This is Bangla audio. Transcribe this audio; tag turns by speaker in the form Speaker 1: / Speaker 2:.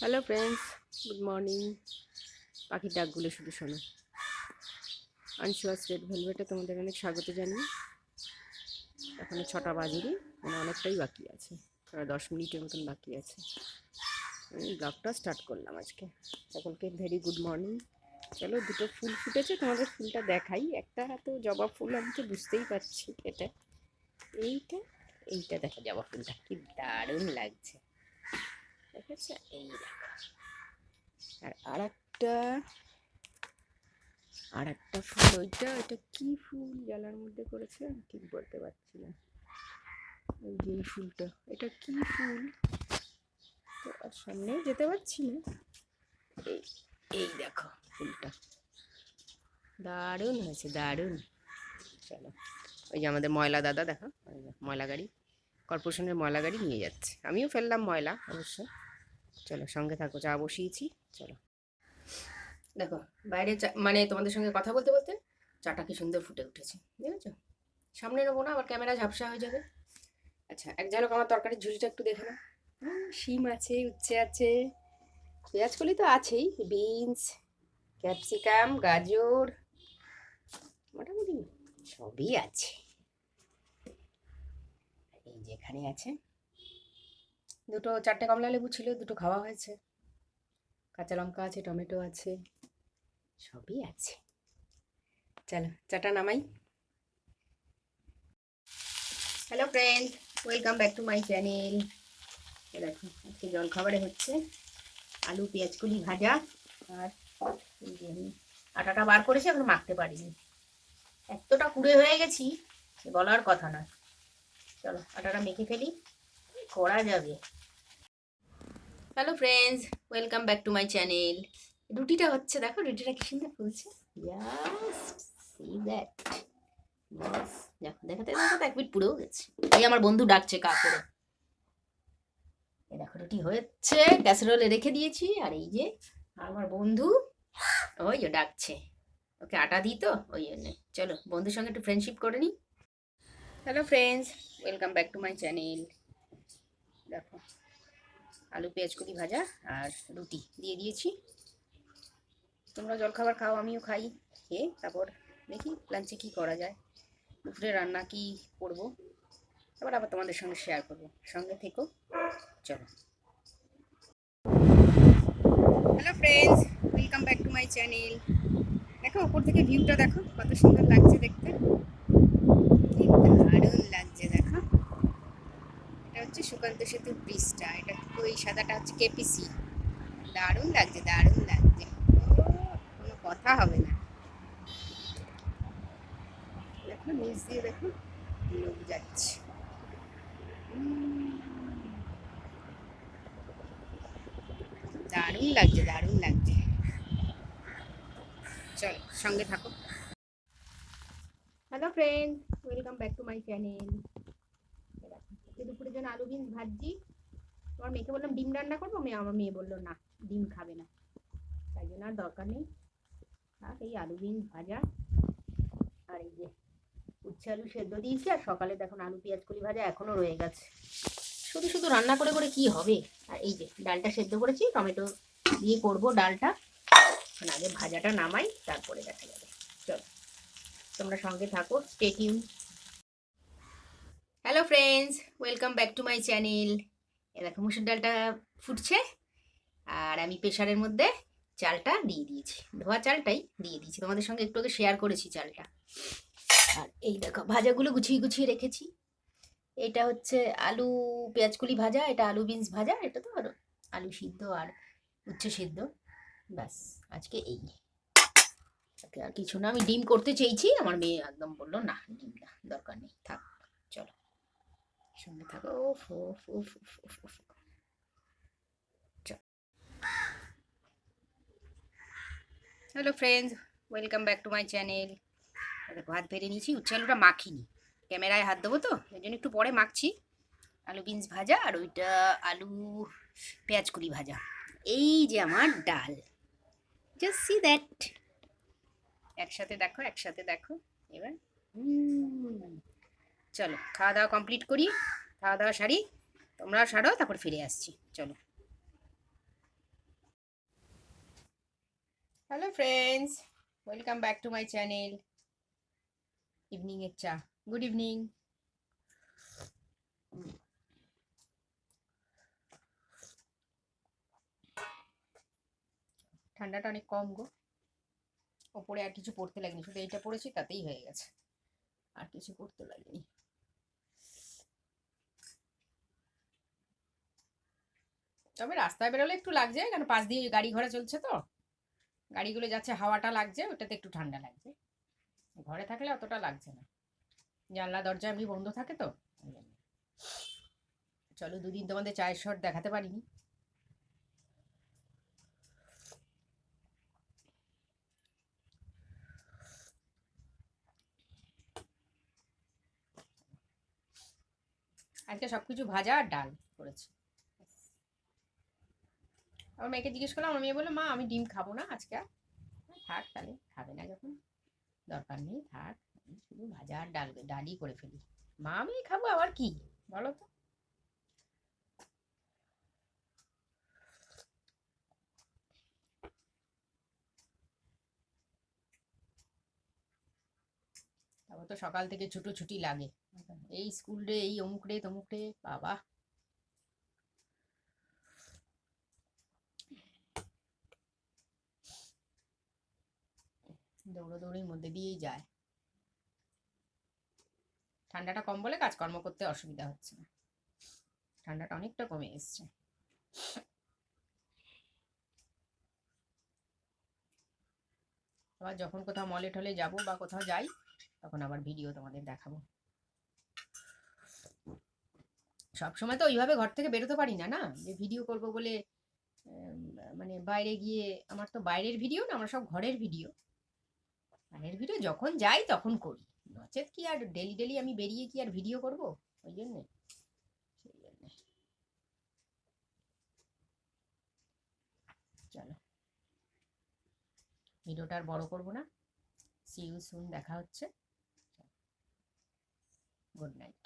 Speaker 1: হ্যালো ফ্রেন্ডস গুড মর্নিং পাখির ডাকগুলো শুধু শোনো। আনশুয়াস রেড ভেলভেটে তোমাদের অনেক স্বাগত জানিয়ে এখনও ছটা বাজেনি মানে অনেকটাই বাকি আছে। প্রায় দশ মিনিটের মতন বাকি আছে। আমি ব্লগটা স্টার্ট করলাম আজকে। সকলকে ভেরি গুড মর্নিং চলো, দুটো ফুল ফুটেছে, তোমাদের ফুলটা দেখাই। একটা তো জবা ফুল, আমি তো বুঝতেই পারছি এটা। এইটা এইটা দেখো জবা ফুলটা। কি দারুণ লাগছে। দেখেছ এই দেখো। আর আরেকটা আর একটা ফুল, ওইটা এটা কি ফুল জালার মধ্যে করেছে? আমি ঠিক বলতে পারছি না। ওই যে এই ফুলটা, এটা কি ফুল? তো আর সামনে যেতে পারছি না। এই এই দেখো ফুলটা। দারুণ হয়েছে, দারুণ। চলো, ওই যে আমাদের ময়লা দাদা, দেখো ময়লা গাড়ি, কর্পোরেশনের ময়লা গাড়ি নিয়ে যাচ্ছে। আমিও ফেললাম ময়লা, অবশ্য। চলো, সঙ্গে থাকো, চা বসিয়েছি, চলো। দেখো, বাইরে মানে তোমাদের সঙ্গে কথা বলতে বলতে চাটা কি সুন্দর ফুটে উঠেছে দেখেছ সামনে নেব না, আবার ক্যামেরা ঝাপসা হয়ে যাবে। আচ্ছা এক ঝালক আমার তরকারির ঝুড়িটা একটু দেখে নাও। শিম আছে, উচ্ছে আছে, পেঁয়াজ কলি তো আছেই, বিনস, ক্যাপসিকাম, গাজর, মোটামুটি সবই আছে। এই যে এখানে আছে দুটো চারটে কমলা লেবু ছিল, দুটো খাওয়া হয়েছে। কাঁচা লঙ্কা আছে, টমেটো আছে, সবই আছে। চলো, চাটা নামাই। Hello friend welcome back to my channel দেখো, আজকে জলখাবারে হচ্ছে আলু, পেঁয়াজ, কলি, ভাজা আর আটাটা বার করেছি, এখন মাখতে পারিনি। এতটা কুড়ে হয়ে গেছি বলার কথা নয়। চলো, আটাটা মেখে ফেলি। করা যাবে। Hello friends welcome back to my channel রুটিটা হচ্ছে, দেখো রুটিটা কি সুন্দর ফুলছে। দেখো, দেখাতে দেখাতে এক মিনিট পুড়েও গেছে। এই আমার বন্ধু ডাকছে কা করে এই দেখো রুটি হচ্ছে ক্যাসেরোলে রেখে দিয়েছি, আর এই যে আমার বন্ধু, ওই ডাকছে। ওকে আটা দিই তো, ওই জন্যে। চলো, বন্ধুর সঙ্গে একটু ফ্রেন্ডশিপ করে নিই। Hello friends welcome back to my channel দেখো, আলু, পেঁয়াজ কলি ভাজা আর রুটি দিয়ে দিয়েছি। তোমরা জলখাবার খাও, আমিও খাই, খেয়ে তারপর দেখি লাঞ্চে কী করা যায়, দুপুরে রান্না কি করব। তারপর আবার তোমাদের সঙ্গে শেয়ার করব। সঙ্গে থেকো, চলো। Hello friends welcome back to my channel দেখো ওপর থেকে ভিউটা দেখো, কত সুন্দর লাগছে দেখতে কি দারুণ লাগছে দেখো এটা হচ্ছে সুকান্ত সেতু ব্রিজটা। এটা ওই সাদাটা হচ্ছে কেপিসি দারুণ লাগছে দারুণ লাগছে। কোনো কথা হবে না। দেখো নিচ দিয়ে দেখো লোক যাচ্ছে। দারুণ লাগছে দারুণ লাগছে। চল, সঙ্গে থাকো। Hello friend welcome back to my channel দুপুরের জন্য আলু বিনস ভাজি তোমার মেয়েকে বললাম ডিম রান্না করব, মেয়ে আমার মেয়ে বলল, না, ডিম খাবে না। তাই জন্য আর দরকার নেই। আর এই আলু বিনস ভাজা। আর এই যে উচ্ছে আলু সেদ্ধ দিয়েছি, আর সকালে দেখুন আলু পেঁয়াজ কলি ভাজা এখনও রয়ে গেছে। শুধু শুধু রান্না করে করে কি হবে? আর এই যে ডালটা সেদ্ধ করেছি, টমেটো দিয়ে করব ডালটা। এখন আগে ভাজাটা নামাই, তারপরে দেখা যাবে। চলো, তোমরা সঙ্গে থাকো stay tuned hello friends welcome back to my channel দেখো, মুসুর ডালটা ফুটছে, আর আমি প্রেশারের মধ্যে চালটা দিয়ে দিয়েছি। ধোয়া চালটাই দিয়ে দিয়েছি। তোমাদের সঙ্গে একটু আগে শেয়ার করেছি চালটা। আর এই দেখো, ভাজাগুলো গুছিয়ে গুছিয়ে রেখেছি। এটা হচ্ছে আলু, পেঁয়াজকুলি ভাজা, এটা আলু বিনস ভাজা, এটা তো আর আলু সিদ্ধ আর উচ্ছে সিদ্ধ। ব্যাস, আজকে এই। আর কিছু না, আমি ডিম করতে চেয়েছি, আমার মেয়ে একদম বলল, না, ডিম না, দরকার নেই, থাক, চলো। সঙ্গে থাকো ওফ ওফ ওফ ওফ ওফ hello friends welcome back to my channel দেখো হাত ভেড়ে নিয়েছি উচ্ছে আলুটা মাখিনি। ক্যামেরায় হাত দেবো তো ওই জন্য একটু পরে মাখছি। আলু বিনস ভাজা আর ওইটা আলু পেঁয়াজ কুড়ি ভাজা। এই যে আমার ডাল। জাস্ট সি দ্যাট একসাথে দেখো একসাথে দেখো। এবার হুম, চলো, খাওয়া দাওয়া কমপ্লিট করি, খাওয়া দাওয়া সারি, তোমরাও সারো, তারপর ফিরে আসছি, চলো। Hello friends welcome back to my channel ইভিনিংয়ের চা গুড ইভিনিং ঠান্ডাটা অনেক কম গো। ওপরে আর কিছু পড়তে লাগেনি, শুধু এইটা পড়েছি, তাতেই হয়ে গেছে। আর কিছু পড়তে লাগেনি তবে রাস্তায় বেরোলে একটু লাগছে কারণ পাশ দিয়ে গাড়ি ঘোড়া চলছে তো। গাড়িগুলো যাচ্ছে, হাওয়াটা লাগছে, ওটাতে একটু ঠান্ডা লাগছে। ঘরে থাকলে অতটা লাগছে না। জানলা, দরজা এমনি বন্ধ থাকে তো চলো দুদিন তোমাদের চায়ের শট দেখাতে পারিনি। আজকে সবকিছু ভাজা আর ডাল করেছি। আমার মেয়েকে জিজ্ঞেস করলাম, আমার মেয়ে বলল, মা, আমি ডিম খাব না আজকে আর। থাক তাহলে, খাবে না যখন, দরকার নেই, থাক শুধু ভাজা আর ডাল, ডালই করে ফেলি। মা, আমি খাব, আবার কি? বলো তো। তো সকাল থেকে ছুটোছুটি লাগে। এই স্কুল রে, এই অমুক রে, তমুক রে, বাবা। দৌড়োদৌড়ির মধ্যে দিয়েই যায়। ঠান্ডাটা কম বলে কাজকর্ম করতে অসুবিধা হচ্ছে না। ঠান্ডাটা অনেকটা কমে এসছে। আবার যখন কোথাও মলে টলে যাব বা কোথাও যাই তখন আবার ভিডিও তোমাদের দেখাবো। সব সময় তো ওইভাবে ঘর থেকে বেরোতে পারি না না? যে ভিডিও করব বলে মানে বাইরে গিয়ে, আমার তো বাইরের ভিডিও না, আমার সব ঘরের ভিডিও বাইরের ভিডিও যখন যাই তখন করি। নচেত কি আর ডেলি ডেলি আমি বেরিয়ে কি আর ভিডিও করব? ওই জন্যে। সেই জন্যে। চলো। ভিডিওটা আর বড় করব না। সি ইউ সুন দেখা হচ্ছে। Good night